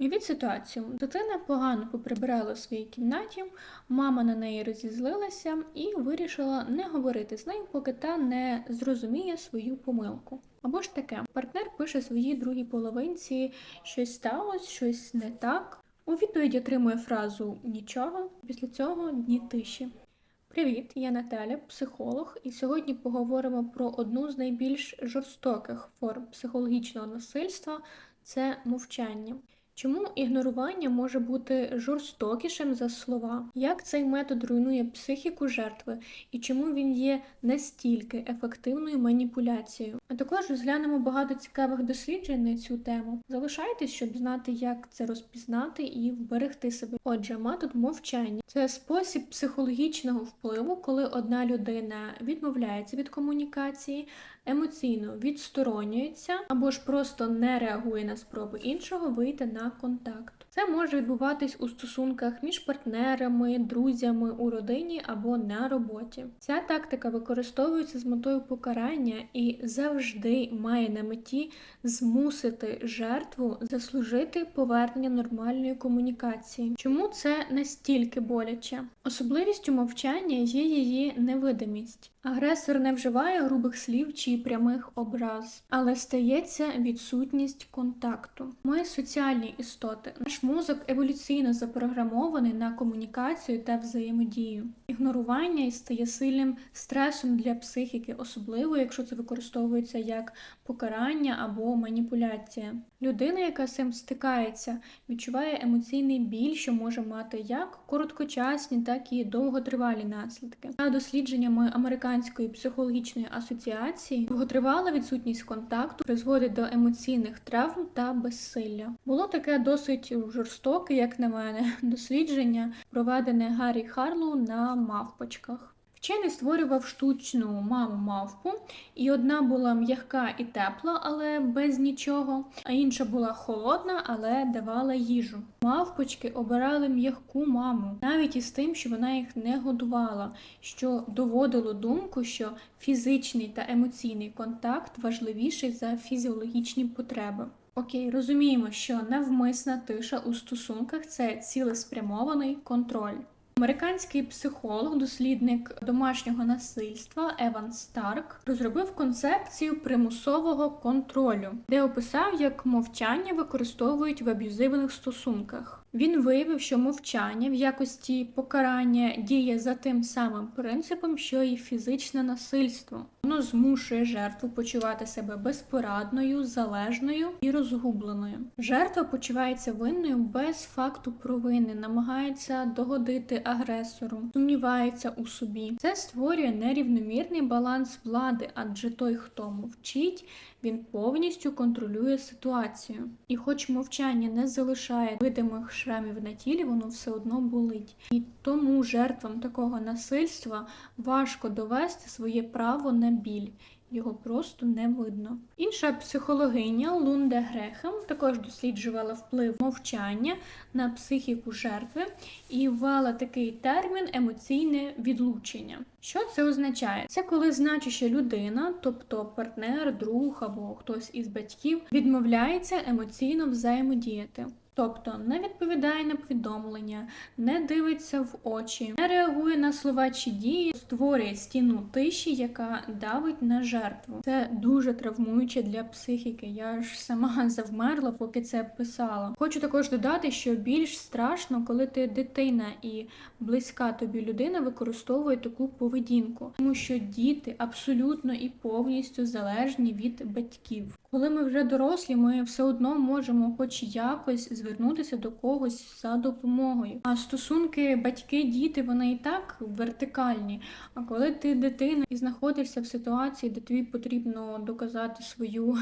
Уявіть ситуацію. Дитина погано поприбирала у своїй кімнаті, мама на неї розізлилася і вирішила не говорити з нею, поки та не зрозуміє свою помилку. Або ж таке, партнер пише своїй другій половинці щось сталося, щось не так. У відповідь отримує фразу нічого. Після цього дні тиші. Привіт, я Наталя, психолог, і сьогодні поговоримо про одну з найбільш жорстоких форм психологічного насильства це мовчання. Чому ігнорування може бути жорстокішим за слова? Як цей метод руйнує психіку жертви і чому він є настільки ефективною маніпуляцією? А також розглянемо багато цікавих досліджень на цю тему. Залишайтесь, щоб знати, як це розпізнати і вберегти себе. Отже, метод мовчання це спосіб психологічного впливу, коли одна людина відмовляється від комунікації, емоційно відсторонюється або ж просто не реагує на спроби іншого вийти на контакт. Це може відбуватись у стосунках між партнерами, друзями у родині або на роботі. Ця тактика використовується з метою покарання і завжди має на меті змусити жертву заслужити повернення нормальної комунікації. Чому це настільки боляче? Особливістю мовчання є її невидимість. Агресор не вживає грубих слів чи прямих образ, але стається відсутність контакту. Ми соціальні істоти. Наш мозок еволюційно запрограмований на комунікацію та взаємодію. Ігнорування стає сильним стресом для психіки, особливо якщо це використовується як покарання або маніпуляція. Людина, яка з цим стикається, відчуває емоційний біль, що може мати як короткочасні, так і довготривалі наслідки. За дослідженнями американської психологічної асоціації, довготривала відсутність контакту призводить до емоційних травм та безсилля. Було таке досить жорстоке, як на мене, дослідження, проведене Гаррі Харлоу на мавпочках. Вчений створював штучну маму мавпу, і одна була м'яка і тепла, але без нічого, а інша була холодна, але давала їжу. Мавпочки обирали м'яку маму, навіть із тим, що вона їх не годувала, що доводило думку, що фізичний та емоційний контакт важливіший за фізіологічні потреби. Окей, розуміємо, що навмисна тиша у стосунках це цілеспрямований контроль. Американський психолог, дослідник домашнього насильства Еван Старк розробив концепцію примусового контролю, де описав, як мовчання використовують в аб'юзивних стосунках. Він виявив, що мовчання в якості покарання діє за тим самим принципом, що і фізичне насильство. Воно змушує жертву почувати себе безпорадною, залежною і розгубленою. Жертва почувається винною без факту провини, намагається догодити агресору, сумнівається у собі. Це створює нерівномірний баланс влади, адже той, хто мовчить, він повністю контролює ситуацію. І, хоч мовчання не залишає видимих шрамів на тілі, воно все одно болить. І тому жертвам такого насильства важко довести своє право на біль. Його просто не видно. Інша психологиня Лунде Грехем також досліджувала вплив мовчання на психіку жертви і ввела такий термін емоційне відлучення. Що це означає? Це коли значуща людина, тобто партнер, друг або хтось із батьків, відмовляється емоційно взаємодіяти. Тобто не відповідає на повідомлення, не дивиться в очі, не реагує на слова чи дії, створює стіну тиші, яка давить на жертву. Це дуже травмуюче для психіки. Я ж сама завмерла, поки це писала. Хочу також додати, що більш страшно, коли ти дитина і близька тобі людина використовує таку поведінку, тому що діти абсолютно і повністю залежні від батьків. Коли ми вже дорослі, ми все одно можемо, хоч якось, звернутися до когось за допомогою. А стосунки батьки-діти вони і так вертикальні. А коли ти дитина і знаходишся в ситуації, де тобі потрібно доказати свою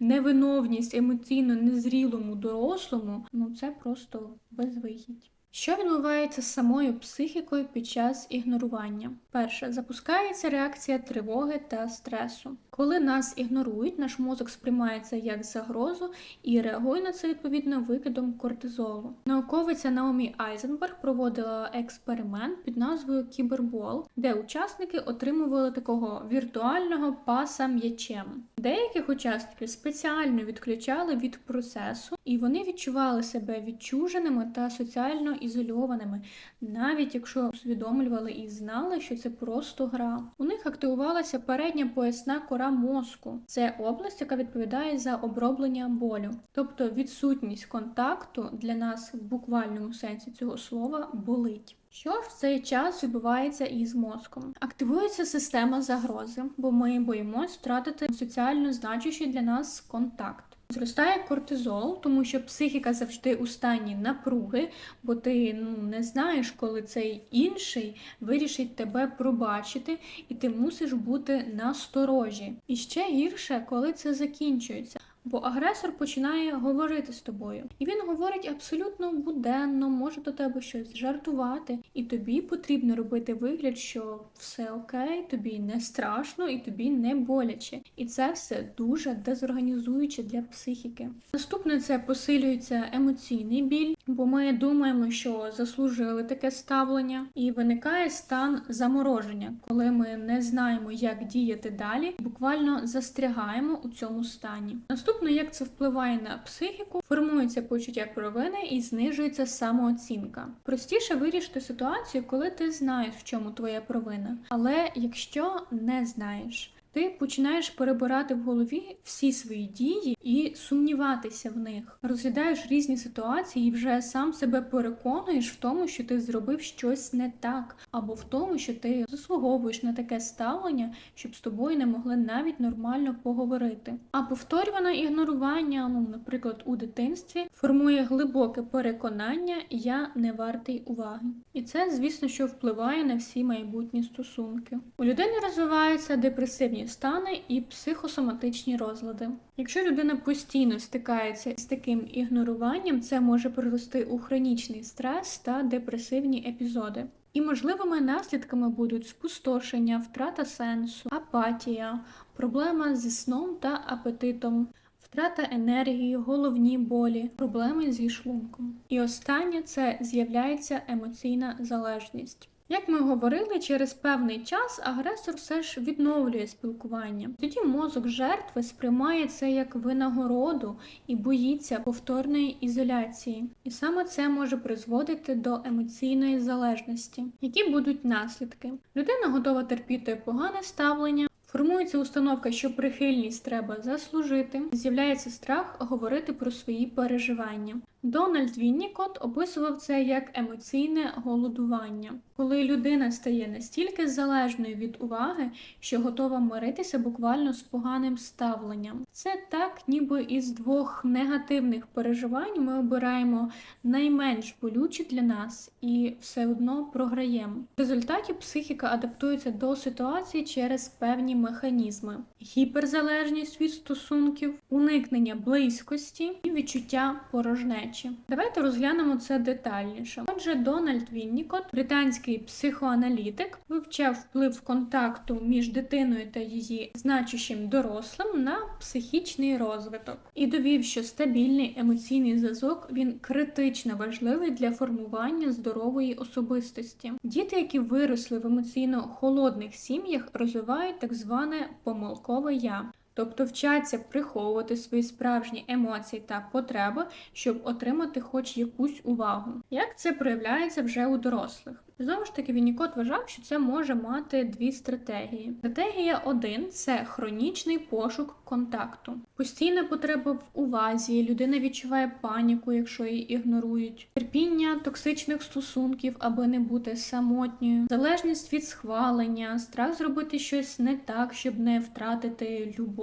невиновність емоційно незрілому дорослому, ну це просто безвихідь. Що відбувається з самою психікою під час ігнорування? Перше, запускається реакція тривоги та стресу. Коли нас ігнорують, наш мозок сприймає це як загрозу і реагує на це відповідно викидом кортизолу. Науковиця Наомі Айзенберг проводила експеримент під назвою Кібербол, де учасники отримували такого віртуального паса м'ячем. Деяких учасників спеціально відключали від процесу, і вони відчували себе відчуженими та соціально ізольованими, навіть якщо усвідомлювали і знали, що це просто гра. У них активувалася передня поясна кора мозку. Це область, яка відповідає за оброблення болю. Тобто відсутність контакту для нас в буквальному сенсі цього слова болить. Що ж в цей час відбувається із мозком? Активується система загрози, бо ми боїмось втратити соціально значущий для нас контакт. Зростає кортизол, тому що психіка завжди у стані напруги, бо ти ну, не знаєш, коли цей інший вирішить тебе пробачити, і ти мусиш бути насторожі. І ще гірше, коли це закінчується. Бо агресор починає говорити з тобою, і він говорить абсолютно буденно, може до тебе щось жартувати, і тобі потрібно робити вигляд, що все окей, тобі не страшно і тобі не боляче. І це все дуже дезорганізуюче для психіки. Наступне це посилюється емоційний біль, бо ми думаємо, що заслужили таке ставлення, і виникає стан замороження, коли ми не знаємо, як діяти далі, буквально застрягаємо у цьому стані. Наступно, як це впливає на психіку, формується почуття провини і знижується самооцінка. Простіше вирішити ситуацію, коли ти знаєш, в чому твоя провина. Але якщо не знаєш, ти починаєш перебирати в голові всі свої дії і сумніватися в них. Розглядаєш різні ситуації і вже сам себе переконуєш в тому, що ти зробив щось не так, або в тому, що ти заслуговуєш на таке ставлення, щоб з тобою не могли навіть нормально поговорити. А повторюване ігнорування, ну, наприклад, у дитинстві, формує глибоке переконання я не вартий уваги. І це, звісно, що впливає на всі майбутні стосунки. У людини розвиваються депресивні стани і психосоматичні розлади. Якщо людина постійно стикається з таким ігноруванням, це може привести у хронічний стрес та депресивні епізоди. І можливими наслідками будуть спустошення, втрата сенсу, апатія, проблема зі сном та апетитом, втрата енергії, головні болі, проблеми зі шлунком. І останнє це з'являється емоційна залежність. Як ми говорили, через певний час агресор все ж відновлює спілкування. Тоді мозок жертви сприймає це як винагороду і боїться повторної ізоляції. І саме це може призводити до емоційної залежності. Які будуть наслідки? Людина готова терпіти погане ставлення. Формується установка, що прихильність треба заслужити. З'являється страх говорити про свої переживання. Дональд Віннікот описував це як емоційне голодування, коли людина стає настільки залежною від уваги, що готова миритися буквально з поганим ставленням. Це так, ніби із двох негативних переживань ми обираємо найменш болючі для нас і все одно програємо. В результаті психіка адаптується до ситуації через певні механізми: гіперзалежність від стосунків, уникнення близькості і відчуття порожнечі. Давайте розглянемо це детальніше. Отже, Дональд Віннікот, британський психоаналітик, вивчав вплив контакту між дитиною та її значущим дорослим на психічний розвиток і довів, що стабільний емоційний зв'язок він критично важливий для формування здорової особистості. Діти, які виросли в емоційно холодних сім'ях, розвивають так зване помилкове я. Тобто вчаться приховувати свої справжні емоції та потреби, щоб отримати хоч якусь увагу. Як це проявляється вже у дорослих? Знову ж таки, Віннікот вважав, що це може мати дві стратегії. Стратегія 1 – це хронічний пошук контакту. Постійна потреба в увазі, людина відчуває паніку, якщо її ігнорують, терпіння токсичних стосунків, аби не бути самотньою, залежність від схвалення, страх зробити щось не так, щоб не втратити любов.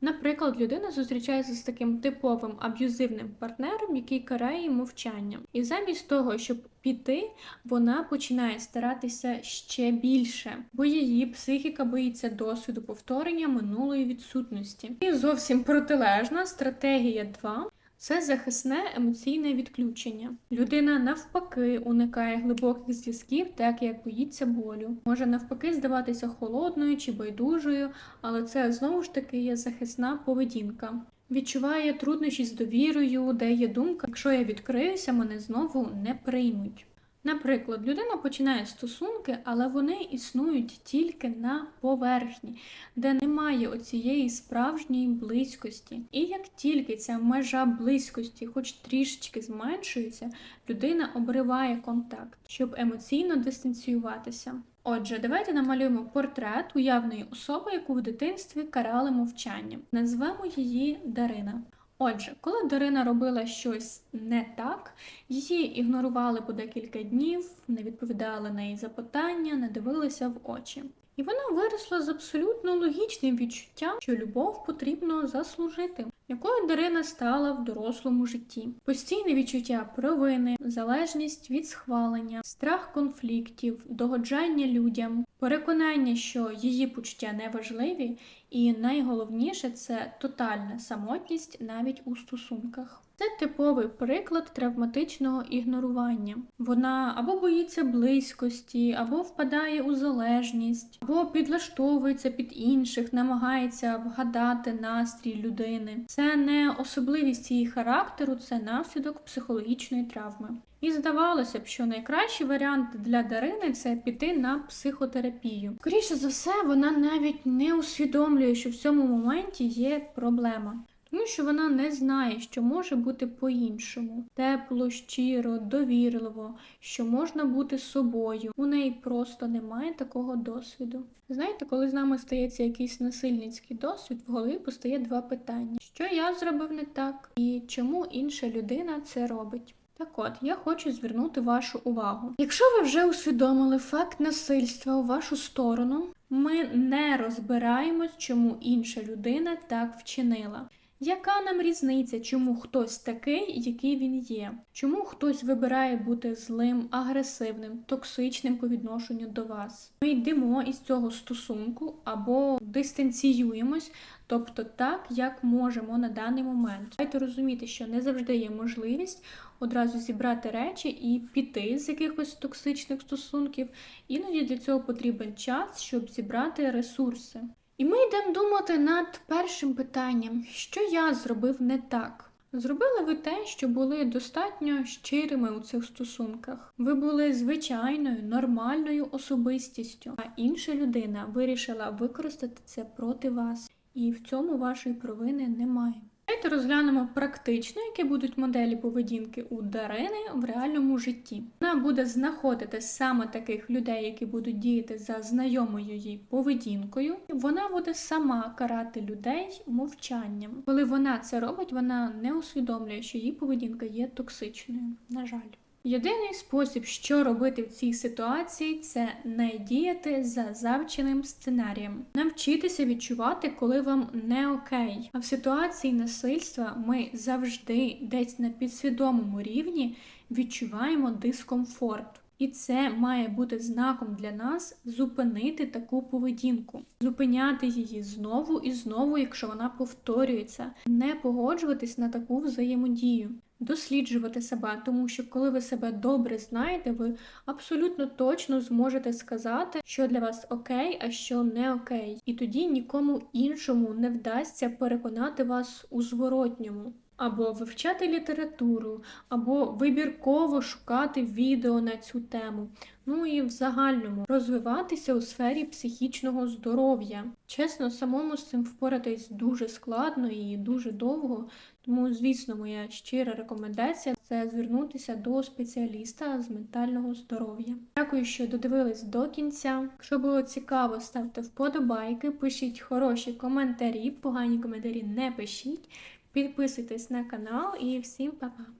Наприклад, людина зустрічається з таким типовим аб'юзивним партнером, який карає її мовчанням. І замість того, щоб піти, вона починає старатися ще більше, бо її психіка боїться досвіду повторення минулої відсутності. І зовсім протилежна стратегія 2 Це захисне емоційне відключення. Людина навпаки уникає глибоких зв'язків, так як боїться болю. Може навпаки здаватися холодною чи байдужою, але це знову ж таки є захисна поведінка. Відчуває труднощі з довірою, де є думка, якщо я відкриюся, мене знову не приймуть. Наприклад, людина починає стосунки, але вони існують тільки на поверхні, де немає оцієї справжньої близькості. І як тільки ця межа близькості, хоч трішечки зменшується, людина обриває контакт, щоб емоційно дистанціюватися. Отже, давайте намалюємо портрет уявної особи, яку в дитинстві карали мовчанням. Назвемо її Дарина. Отже, коли Дарина робила щось не так, її ігнорували по декілька днів, не відповідали на її запитання, не дивилися в очі. І вона виросла з абсолютно логічним відчуттям, що любов потрібно заслужити, якою Дарина стала в дорослому житті. Постійне відчуття провини, залежність від схвалення, страх конфліктів, догоджання людям, переконання, що її почуття не важливі, і найголовніше це тотальна самотність навіть у стосунках. Це типовий приклад травматичного ігнорування. Вона або боїться близькості, або впадає у залежність, або підлаштовується під інших, намагається вгадати настрій людини. Це не особливість її характеру, це наслідок психологічної травми. І здавалося б, що найкращий варіант для Дарини це піти на психотерапію. Скоріше за все, вона навіть не усвідомлює, що в цьому моменті є проблема. Тому що вона не знає, що може бути по-іншому. Тепло, щиро, довірливо, що можна бути собою. У неї просто немає такого досвіду. Знаєте, коли з нами стається якийсь насильницький досвід, в голові постає два питання: що я зробив не так, і чому інша людина це робить. Так от, я хочу звернути вашу увагу. Якщо ви вже усвідомили факт насильства у вашу сторону, ми не розбираємось, чому інша людина так вчинила. Яка нам різниця, чому хтось такий, який він є? Чому хтось вибирає бути злим, агресивним, токсичним по відношенню до вас? Ми йдемо із цього стосунку або дистанціюємось, тобто так, як можемо на даний момент. Дайте розуміти, що не завжди є можливість одразу зібрати речі і піти з якихось токсичних стосунків. Іноді для цього потрібен час, щоб зібрати ресурси. І ми йдемо думати над першим питанням, що я зробив не так. Зробили ви те, що були достатньо щирими у цих стосунках. Ви були звичайною, нормальною особистістю, а інша людина вирішила використати це проти вас, і в цьому вашої провини немає. Давайте розглянемо практично, які будуть моделі поведінки у Дарини в реальному житті. Вона буде знаходити саме таких людей, які будуть діяти за знайомою їй поведінкою. Вона буде сама карати людей мовчанням. Коли вона це робить, вона не усвідомлює, що її поведінка є токсичною. На жаль. Єдиний спосіб, що робити в цій ситуації, це не діяти за завченим сценарієм, навчитися відчувати, коли вам не окей. А в ситуації насильства ми завжди десь на підсвідомому рівні відчуваємо дискомфорт. І це має бути знаком для нас зупинити таку поведінку, зупиняти її знову і знову, якщо вона повторюється, не погоджуватись на таку взаємодію, досліджувати себе, тому що коли ви себе добре знаєте, ви абсолютно точно зможете сказати, що для вас окей, а що не окей. І тоді нікому іншому не вдасться переконати вас у зворотньому або вивчати літературу, або вибірково шукати відео на цю тему. Ну і в загальному розвиватися у сфері психічного здоров'я. Чесно, самому з цим впоратись дуже складно і дуже довго. Тому, звісно, моя щира рекомендація це звернутися до спеціаліста з ментального здоров'я. Дякую, що додивились до кінця. Якщо було цікаво, ставте вподобайки, пишіть хороші коментарі, погані коментарі не пишіть. Підписуйтесь на канал і всім па-па!